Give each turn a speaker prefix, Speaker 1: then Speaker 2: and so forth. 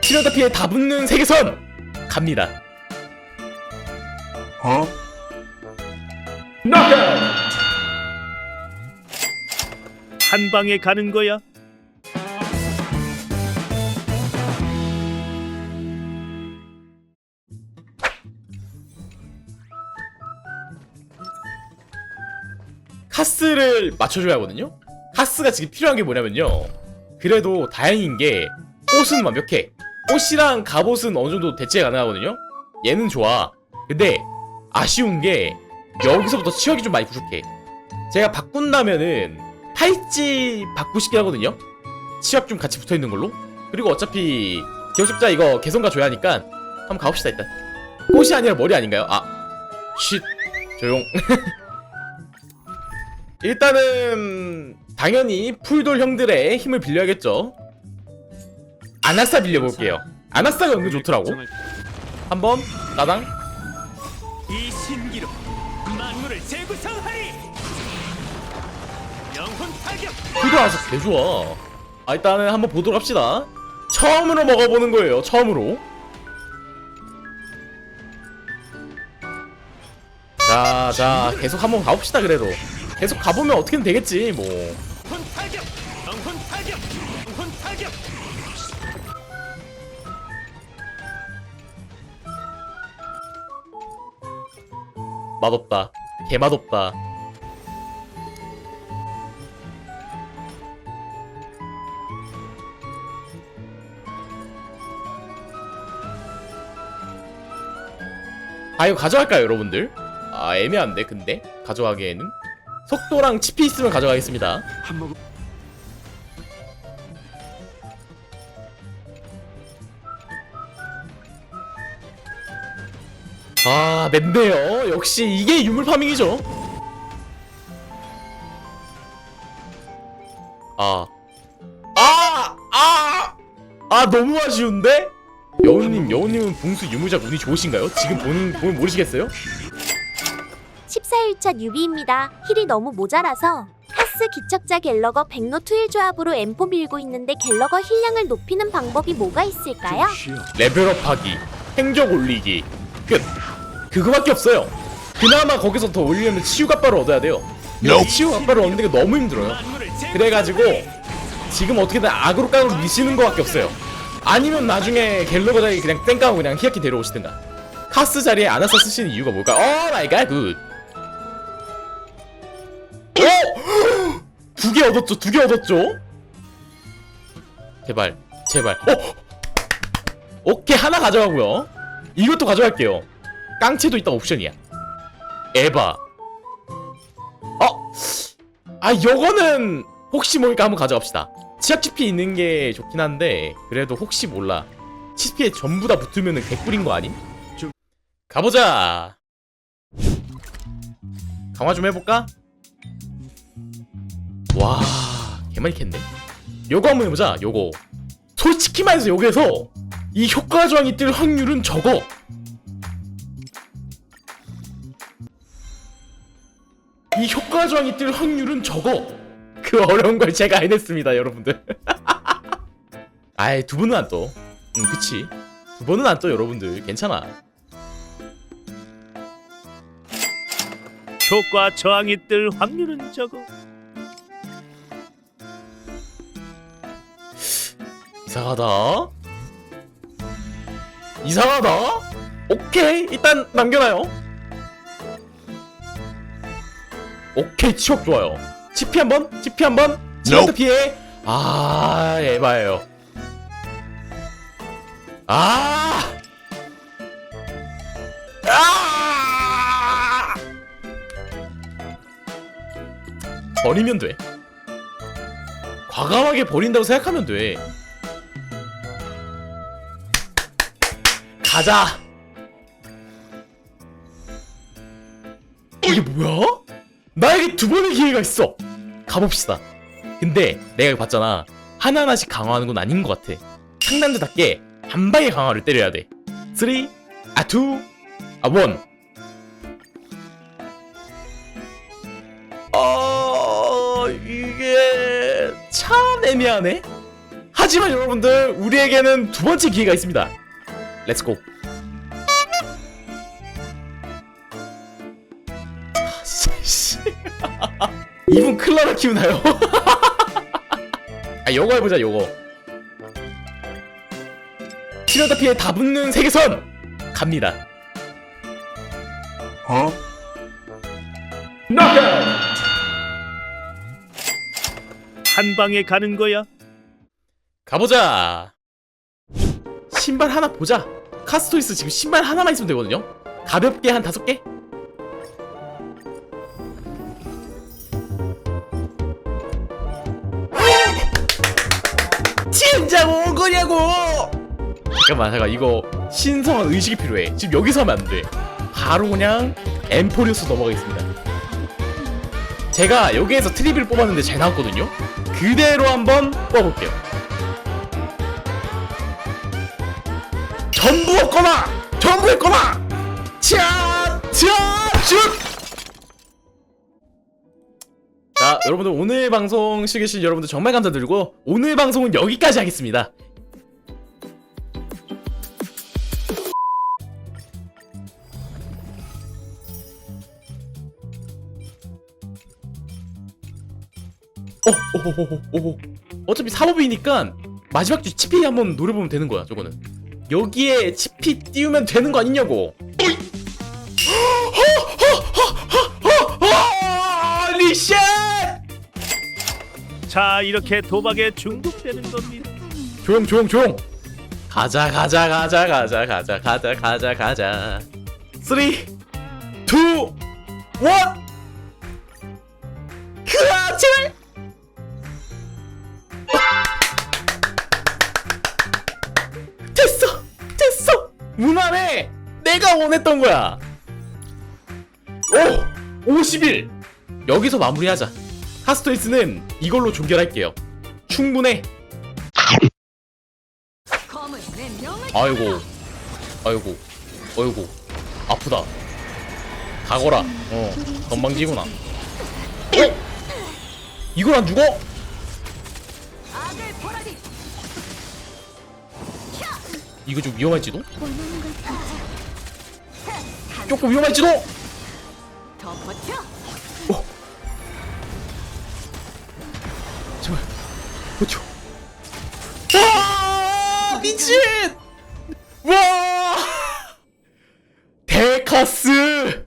Speaker 1: 치료다 피해 다 붙는 세계선 갑니다.
Speaker 2: 어?
Speaker 3: 한 방에 가는 거야.
Speaker 1: 카스를 맞춰줘야 하거든요. 카스가 지금 필요한 게 뭐냐면요. 그래도 다행인 게 옷은 완벽해. 옷이랑 갑옷은 어느 정도 대체 가능하거든요. 얘는 좋아. 근데 아쉬운 게 여기서부터 치역이 좀 많이 부족해. 제가 바꾼다면은 팔찌 바꾸고 싶긴 하거든요. 치약 좀 같이 붙어 있는 걸로. 그리고 어차피 기억적자 이거 개성가 줘야 하니까 한번 가봅시다 일단. 꽃이 아니라 머리 아닌가요? 아, 쉿, 조용. 일단은 당연히 풀돌 형들의 힘을 빌려야겠죠. 아나싸 빌려볼게요. 아나싸가 은근 좋더라고. 한번 나당.
Speaker 3: 이 신기로 만물을 재구성하리. 영혼 타격.
Speaker 1: 풀돌 아나싸 개 좋아. 아 일단은 한번 보도록 합시다. 처음으로 먹어보는 거예요. 처음으로. 자, 자, 계속 한번 가봅시다. 그래도 계속 가보면 어떻게든 되겠지. 뭐. 맛없다. 개 맛없다. 아 이거 가져갈까요 여러분들? 아 애매한데 근데 가져가기에는 속도랑 치피 있으면 가져가겠습니다 아 맵네요 역시 이게 유물 파밍이죠 아 아! 아! 아 너무 아쉬운데? 여우님 여우님은 붕수 유무작 운이 좋으신가요? 지금 보는, 보면 모르시겠어요?
Speaker 4: 14일차 뉴비입니다. 힐이 너무 모자라서 카스 기척자 갤러거 백로 투일 조합으로 M4 밀고 있는데 갤러거 힐량을 높이는 방법이 뭐가 있을까요?
Speaker 1: 레벨업하기 행적 올리기 끝 그거밖에 없어요 그나마 거기서 더 올리려면 치유갑바를 얻어야 돼요 치유갑바를 얻는 게 너무 힘들어요. 그래가지고 지금 어떻게든 악으로 깡으로 미시는 거밖에 없어요 아니면 나중에 갤러거 자리 그냥 땡깡하고 그냥 히야키 데려오시든가 카스 자리에 아나사 쓰시는 이유가 뭘까? 어 마이 갓 굿. 얻었죠? 두 개 얻었죠? 제발 제발. 어? 오케이 하나 가져가고요. 이것도 가져갈게요. 깡체도 있다 옵션이야. 에바. 어? 아 요거는 혹시 모르니까 한번 가져갑시다. 치약 치피 있는 게 좋긴 한데 그래도 혹시 몰라. 치피에 전부 다 붙으면 은 개꿀인 거 아님?
Speaker 2: 좀-
Speaker 1: 가보자. 강화 좀 해볼까? 와 개많이 캤네. 요거 한번 해보자 요거. 솔직히 말해서 여기에서 이 효과 저항이 뜰 확률은 적어. 이 효과 저항이 뜰 확률은 적어. 그 어려운 걸 제가 해냈습니다 여러분들. 아이 두 번은 안떠 응 그치. 두 번은 안떠 여러분들. 괜찮아.
Speaker 3: 효과 저항이 뜰 확률은 적어.
Speaker 1: 이상하다. 이상하다? 오케이 일단 남겨놔요. 오케이 치욕 좋아요. 치피 한번 치피 한번 치명타 피해. 아 에바예요. 아! 아! 버리면 돼. 과감하게 버린다고 생각하면 돼. 가자. 이게 뭐야? 나에게 두 번의 기회가 있어. 가봅시다. 근데 내가 봤잖아. 하나하나씩 강화하는 건 아닌 것 같아. 상남자답게 한 방에 강화를 때려야 돼. 3, 아 2, 아 1. 어 이게 참 애매하네. 하지만 여러분들 우리에게는 두 번째 기회가 있습니다. 렛츠고. 이분 클라라 키우나요? 아 요거 해보자 요거. 치료다 피해 다 붙는 세계선 갑니다.
Speaker 3: 한 방에 가는 거야.
Speaker 1: 가보자. 신발 하나 보자. 카스토이스 지금 신발 하나만 있으면 되거든요. 가볍게 한 다섯 개. 진짜 뭔 거냐고! 잠깐만 잠깐 이거 신성한 의식이 필요해. 지금 여기서 하면 안 돼. 바로 그냥 엠포리우스 넘어가겠습니다. 제가 여기에서 트리비를 뽑았는데 잘 나왔거든요. 그대로 한번 뽑아볼게요. 전부 없거나 전부 했거나 차차슛! 자 여러분들 오늘 방송 시계신 여러분들 정말 감사드리고 오늘 방송은 여기까지 하겠습니다. 어, 오호호호호 어차피 사법이니까 마지막 주 치피 한번 노려보면 되는 거야 저거는 여기에 치피 띄우면 되는 거 아니냐고
Speaker 3: 자, 이렇게 도박에 중독되는 겁니다.
Speaker 1: 조용 조용 조용 가자 가자 가자 가자 가자 가자 가자 가자 3 2 1 그아 제 내가 원했던 거야. 오 50일. 여기서 마무리하자. 하스토이스는 이걸로 종결할게요. 충분해. 아이고 아이고 아이고 아프다. 가거라. 어 건방지구나. 어? 이걸 안 죽어? 이거 좀 위험할지도? 조금 위험할지도? 어. 제발 버텨. 아 미친! 와! 데카스